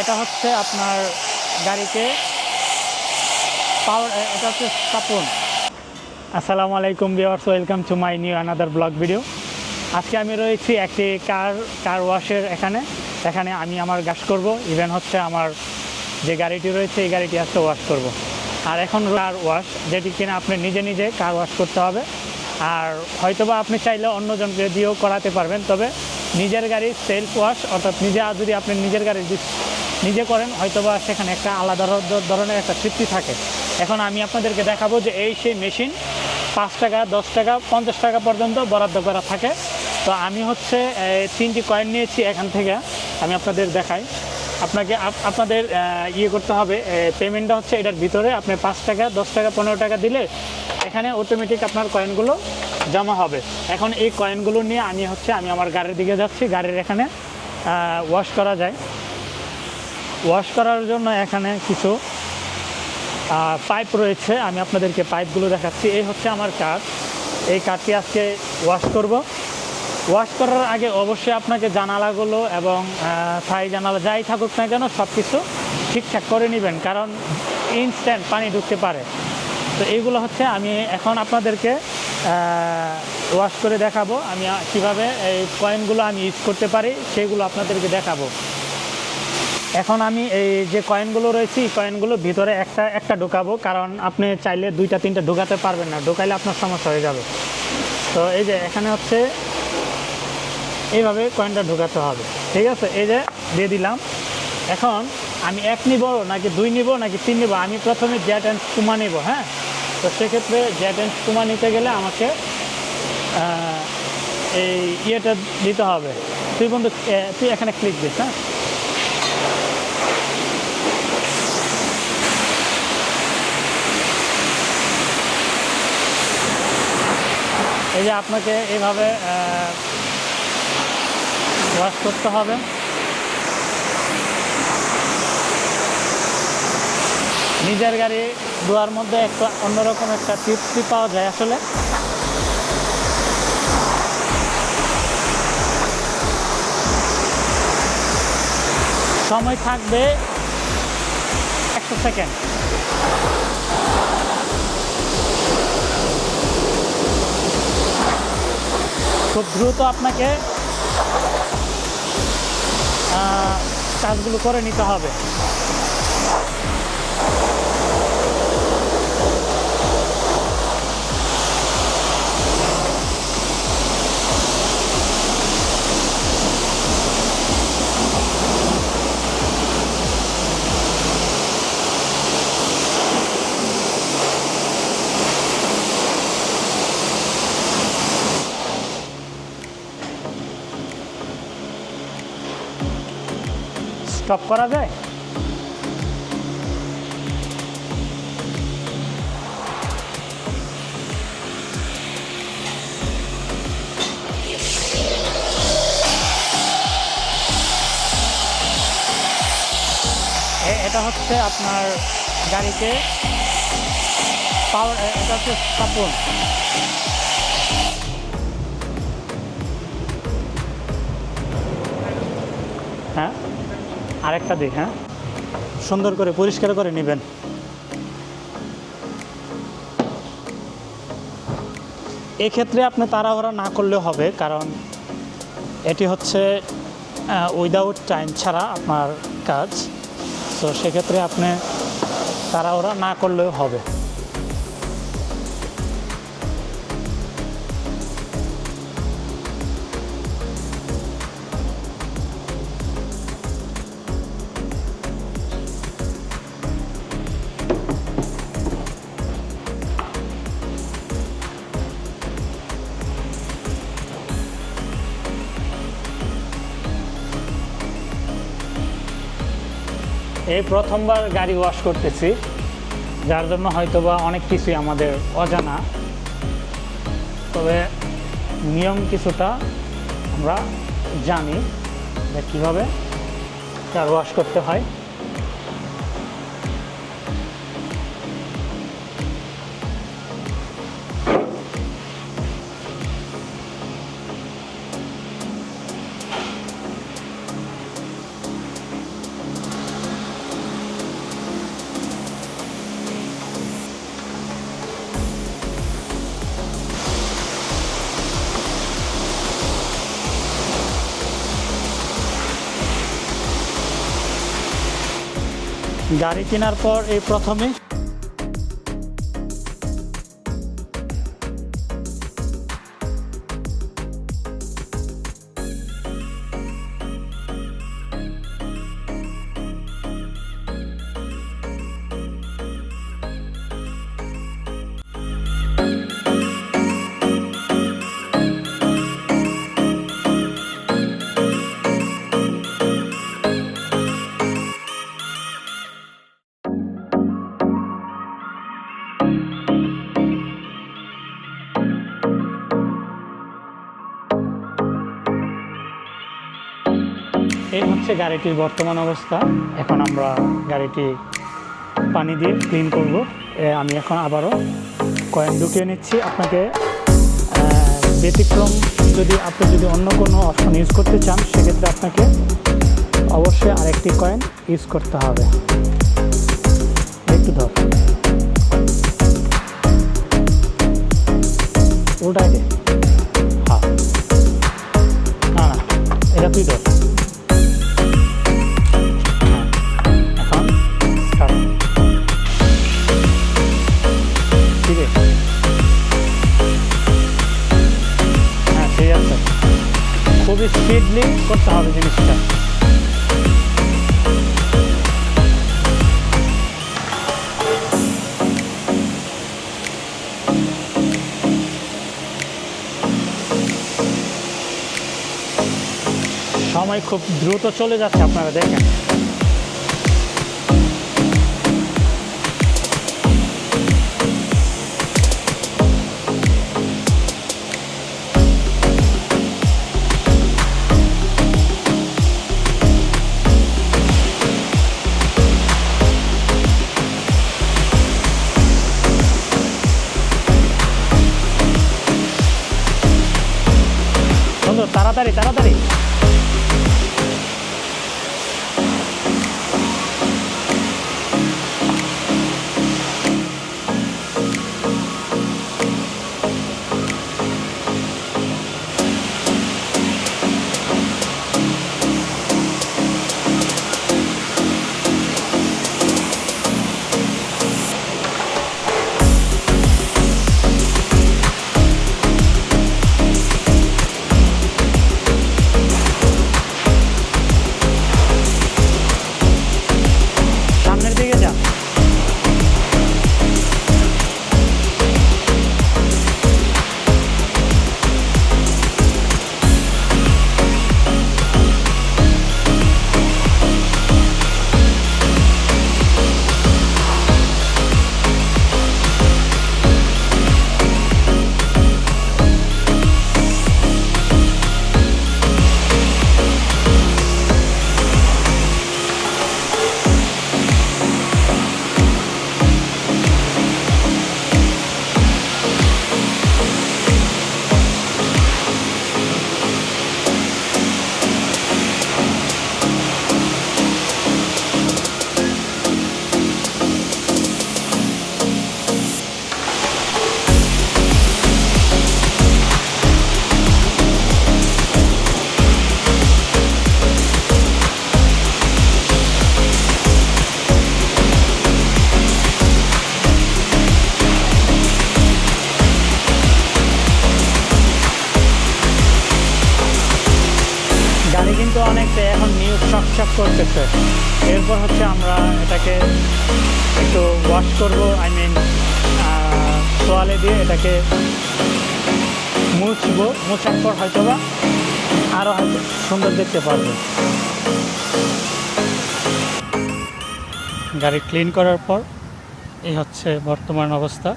এটা হচ্ছে আপনার গাড়িকে পাওয়ার এটা হচ্ছে স্থাপন। আসসালামু আলাইকুম viewers welcome to my new another blog video আজকে আমি রয়েছি একটি কার কার ওয়াশের এখানে। এখানে আমি আমার গাছ করব ইভেন হচ্ছে আমার যে গাড়িটি রয়েছে, এই গাড়িটি আজকে ওয়াশ করব। আর এখন কার ওয়াশ যেটি কিনা আপনি নিজে নিজে কার ওয়াশ করতে হবে। আর হয়তোবা আপনি চাইলে অন্যজনকে দিয়েও করাতে পারবেন, তবে নিজের গাড়ির সেলফ ওয়াশ অর্থাৎ নিজে যদি আপনি নিজের গাড়ি নিজে করেন, হয়তোবা সেখানে একটা আলাদা ধরনের একটা তৃপ্তি থাকে। এখন আমি আপনাদেরকে দেখাবো যে এই সেই মেশিন পাঁচ টাকা, দশ টাকা, পঞ্চাশ টাকা পর্যন্ত বরাদ্দ করা থাকে। তো আমি হচ্ছে তিনটি কয়েন নিয়েছি এখান থেকে, আমি আপনাদের দেখাই। আপনাকে আপ- আপনাদের ইয়ে করতে হবে পেমেন্টটা হচ্ছে এটার ভিতরে আপনি পাঁচ টাকা, দশ টাকা, পনেরো টাকা দিলে এখানে অটোমেটিক আপনার কয়েনগুলো জমা হবে। এখন এই কয়েনগুলো নিয়ে আমি হচ্ছে, আমি আমার গাড়ির দিকে যাচ্ছি, গাড়ির এখানে ওয়াশ করা যায়। ওয়াশ করার জন্য এখানে কিছু পাইপ রয়েছে। আমি আপনাদেরকে পাইপগুলো দেখাচ্ছি। এই হচ্ছে আমার কাঠ। এই কাঠটি আজকে ওয়াশ করব। ওয়াশ করার আগে অবশ্যই আপনাকে জানালাগুলো এবং থাই জানালা যাই থাকুক না কেন সব কিছু ঠিকঠাক করে নেবেন, কারণ ইনস্ট্যান্ট পানি ঢুকতে পারে। তো এইগুলো হচ্ছে আমি এখন আপনাদেরকে ওয়াশ করে দেখাবো। আমি কীভাবে এই কয়েনগুলো আমি ইউজ করতে পারি, সেগুলো আপনাদেরকে দেখাবো। এখন আমি এই যে কয়েনগুলো রয়েছে কয়েনগুলো ভিতরে একটা একটা ঢোকাবো, কারণ আপনি চাইলে দুইটা, তিনটা ঢোকাতে পারবেন না। ঢোকাইলে আপনার সমস্যা হয়ে যাবে। তো এই যে এখানে হচ্ছে, এইভাবে কয়েনটা ঢোকাতে হবে। ঠিক আছে? এই যে দিয়ে দিলাম। এখন আমি এক নিব নাকি দুই নিব নাকি তিন নিব? আমি প্রথমে জ্যাট অ্যান্ড স্কুমা নিব হ্যাঁ? তো সেক্ষেত্রে জ্যাট অ্যান্ড স্কুমা নিতে গেলে আমাকে এই ইয়েটা দিতে হবে। তুই বন্ধু তুই এখানে ক্লিক দিস হ্যাঁ? এই যে আপনাকে এভাবে ওয়াশ করতে হবে। নিজের গাড়ি ধোয়ার মধ্যে একটা অন্যরকম একটা তৃপ্তি পাওয়া যায় আসলে। সময় থাকবে একশো সেকেন্ড। খুব দ্রুত আপনাকে কাজগুলো করে নিতে হবে। স্টপ করা যায়? এটা হচ্ছে আপনার গাড়িকে পাওয়ার এটা হচ্ছে স্থাপন। হ্যাঁ? আরেকটা দিই হ্যাঁ? সুন্দর করে পরিষ্কার করে নেবেন। এক্ষেত্রে আপনি তাড়াহড়া না করলে হবে, কারণ এটি হচ্ছে উইদাউট টাইম ছাড়া আপনার কাজ। তো সেক্ষেত্রে আপনি তাড়াহড়া না করলেও হবে। এই প্রথমবার গাড়ি ওয়াশ করতেছি, যার জন্য হয়তোবা অনেক কিছুই আমাদের অজানা। তবে নিয়ম কিছুটা আমরা জানি যে কীভাবে কার ওয়াশ করতে হয়। গাড়ি কেনার পর এই প্রথমে হচ্ছে গাড়িটির বর্তমান অবস্থা। এখন আমরা গাড়িটি পানি দিয়ে ক্লিন করব। আমি এখন আবারও কয়েন ঢুকিয়ে নিচ্ছি আপনাকে। ব্যতিক্রম যদি আপনি যদি অন্য কোনো অপশন ইউজ করতে চান, সেক্ষেত্রে আপনাকে অবশ্যই আরেকটি কয়েন ইউজ করতে হবে। একটু ধর। উল্টাই দে। খুবই স্পিডলি করতে হবে জিনিসটা। সময় খুব দ্রুত চলে যাচ্ছে আপনারা দেখেন। সুন্দর তাড়াতাড়ি অনেকটা এখন নিউ চকচক করতেছে। এরপর হচ্ছে আমরা এটাকে একটু ওয়াশ করব আই মিন সোয়ালে দিয়ে এটাকে মুছবো, মুছার পর হয়তো বা আরও হয়তো সুন্দর দেখতে পারব। গাড়ি ক্লিন করার পর, এই হচ্ছে বর্তমান অবস্থা।